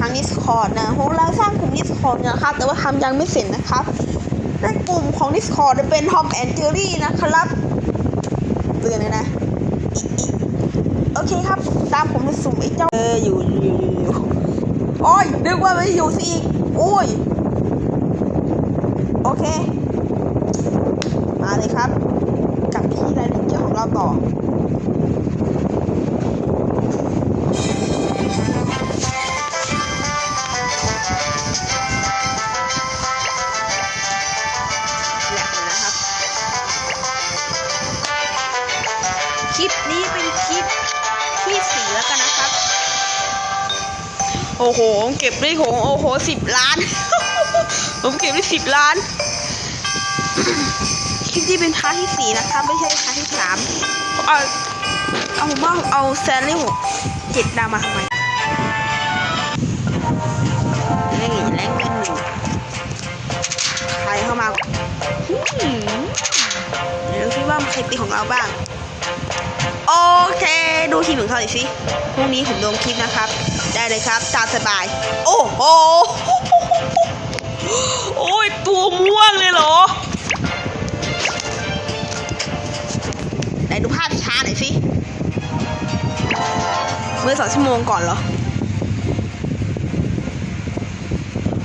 ทาง Discord นะพวกเราสร้างกลุ่ม Discord นะครับ แต่ว่าทำยังไม่เสร็จนะครับ ในกลุ่มของ Discord จะเป็น Tom and Jerry นะครับเตือนเลยนะ โอเคครับ ตามผมไปสุ่มไอ้เจ้า เออ อยู่อยู่อยู่อยู่โอ้ยนึกว่าไม่อยู่สิอีกโอ้ย โอเค มาเลยครับ กับที่รายละเอียดของเราต่อ ปนี้เป็นคลิปที่สี่แล้วกันนะครับ โอ้โห เก็บได้โหโอ้โหสิบล้าน ผมเก็บได้สิบล้าน คลิปที่เป็นพาร์ทที่สี่นะครับไม่ใช่พาร์ทที่สามเอาเอาผมว่าเอาแซนลี่หกเจ็ดดาวมาทำไมนี่แรงเป็นหนึ่งใครเข้ามาอืมเดี๋ยวดูซิว่าใครตีของเราบ้าง โอเค ดูทีมของเขาหน่อยสิพรุ่งนี้ผมลงคลิปนะครับ ได้เลยครับ ตามสบาย โอ้โหโอ้ยตัวม่วงเลยเหรอไหนดูภาพช้าหน่อยสิเมื่อสองชั่วโมงก่อนเหรอ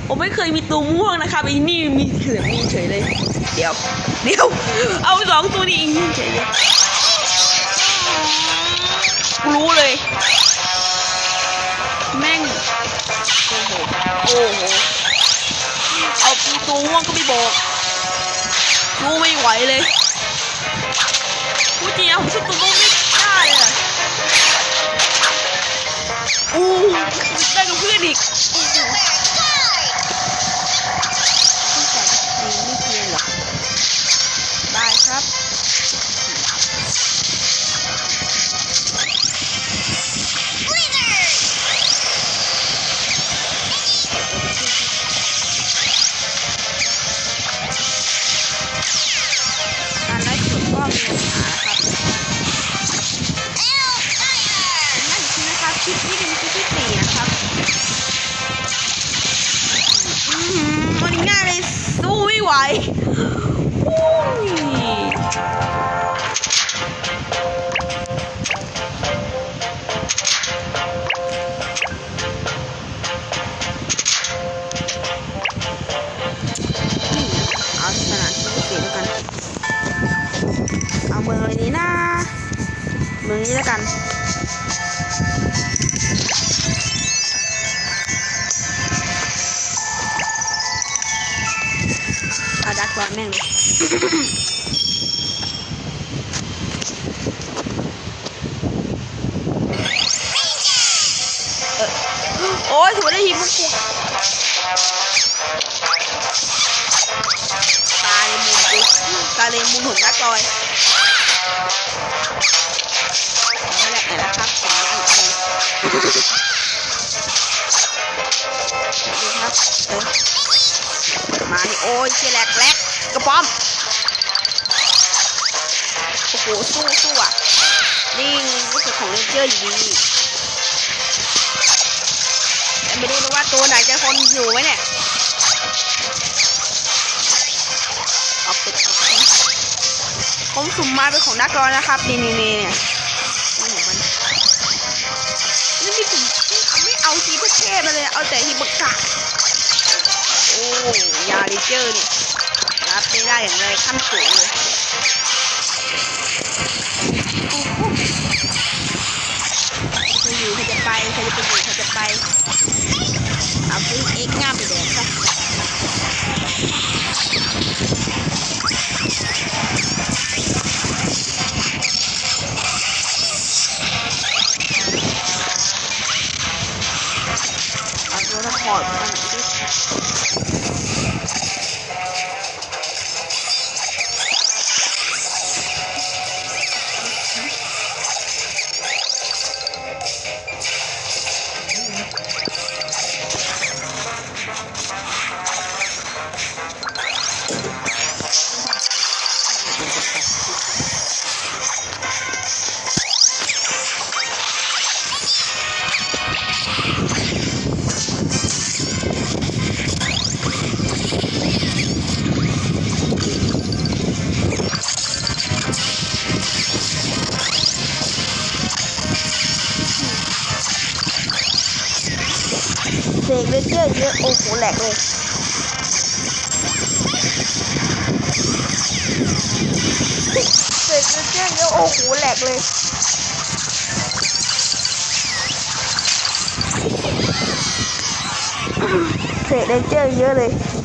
ผมไม่เคยมีตัวม่วงนะครับอีนี่มีเหลืองมีเฉยเลย เดี๋ยว เดี๋ยว เอาสองตัวนี้อีเฉยเลย โอ้โห เอาปีตัวม่วงก็ไม่บอกรู้ไม่ไหวเลยกูเจียวชุดตัวม่วง ไลฟ์สดก็มีปัญหาครับนั่นคือนะครับคลิปนี้เป็นคลิปที่สี่นะครับอือหือวันนี้ง่ายเลยสู้ไม่ไหว มือนี้แล้วกันเอาดักก่อนแม่งโอ้ยถือว่าได้ยินพวกกูตาเลมูลกูตาเลมูลหุ่นนักลอย ดูครับเออมานี่โอ้ยเชียแหลกแหลกกระป๋อมโอ้โหสู้สู้อะนี่รู้สึกของเรนเจอร์อยู่ดีแต่ไม่รู้นะว่าตัวไหนจะทนอยู่ไหมเนี่ยเอาเป็ดผมสุ่มมาเป็นของนักรอนะครับนี่นี่เนี่ยนี่ ทพมาเลยเอาแต่ฮิบกะโอ้ยาลิเจอร์นี่รับไม่ได้อย่างไรขั้นสูงเลยจะอยู่เขาจะไปเขาจะไปอยู่เขาจะไปเอาซื้อเอ็กง่ามไปแดกซะ cái ô của lạc luôn. Tuyệt nó chết cái ô của lạc lên. Thiệt đang chơi dưới đi.